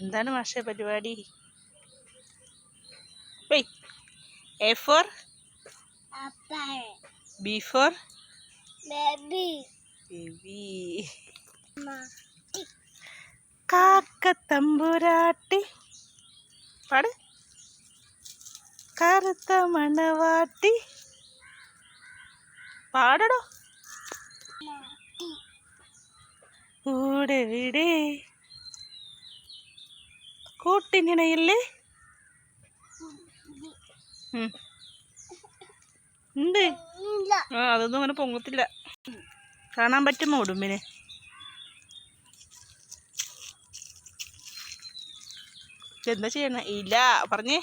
എന്താണ് മാഷെ പരിപാടി? A four. B four. Baby. Kakkathamburatti പാട്. കറുത്ത മണവാട്ടി. പാടടോ. കൂടെ വിടെ. കൂട്ടിനിണയില്ലേ. ഉണ്ട് ആ അതൊന്നും അങ്ങനെ പൊങ്ങത്തില്ല. കാണാൻ പറ്റുമോ ഉടുമ്പിനെ? എന്താ ചെയ്യണ? ഇല്ല പറഞ്ഞേ.